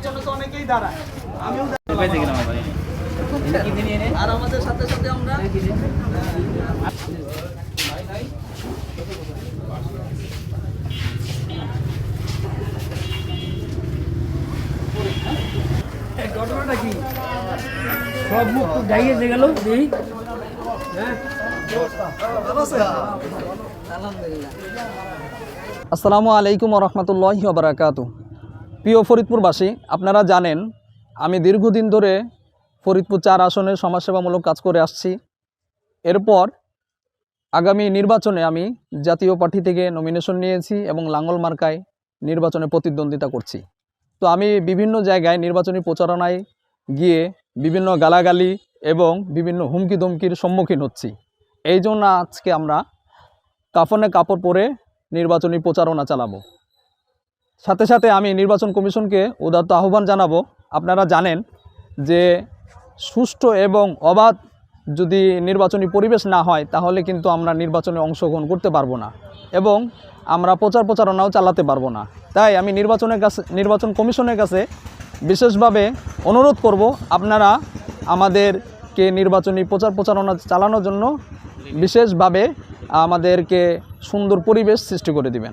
নির্বাচনে তো অনেকেই দাঁড়ায়। আমিও পেয়েছে কিনা ভাই? আর আমাদের সাথে সাথে আমরা ঘটনাটা কি? সব মুখ যে গেল দিই আসসালামু আলাইকুম রহমতুল্লাহি বারাকাতু প্রিয় ফরিদপুরবাসী, আপনারা জানেন, আমি দীর্ঘদিন ধরে ফরিদপুর চার আসনে সমাজসেবামূলক কাজ করে আসছি। এরপর আগামী নির্বাচনে আমি জাতীয় পার্টি থেকে নমিনেশন নিয়েছি এবং লাঙ্গল মার্কায় নির্বাচনে প্রতিদ্বন্দ্বিতা করছি। তো আমি বিভিন্ন জায়গায় নির্বাচনী প্রচারণায় গিয়ে বিভিন্ন গালাগালি এবং বিভিন্ন হুমকি ধমকির সম্মুখীন হচ্ছি। এই জন্য আজকে আমরা কাফনে কাপড় পরে নির্বাচনী প্রচারণা চালাবো। সাথে সাথে আমি নির্বাচন কমিশনকে উদাত্ত আহ্বান জানাব। আপনারা জানেন যে সুষ্ঠু এবং অবাধ যদি নির্বাচনী পরিবেশ না হয়, তাহলে কিন্তু আমরা নির্বাচনে অংশগ্রহণ করতে পারব না এবং আমরা প্রচার প্রচারণাও চালাতে পারব না। তাই আমি নির্বাচনের কাছে, নির্বাচন কমিশনের কাছে বিশেষভাবে অনুরোধ করব, আপনারা আমাদেরকে নির্বাচনী প্রচার প্রচারণা চালানোর জন্য বিশেষভাবে আমাদেরকে সুন্দর পরিবেশ সৃষ্টি করে দিবেন।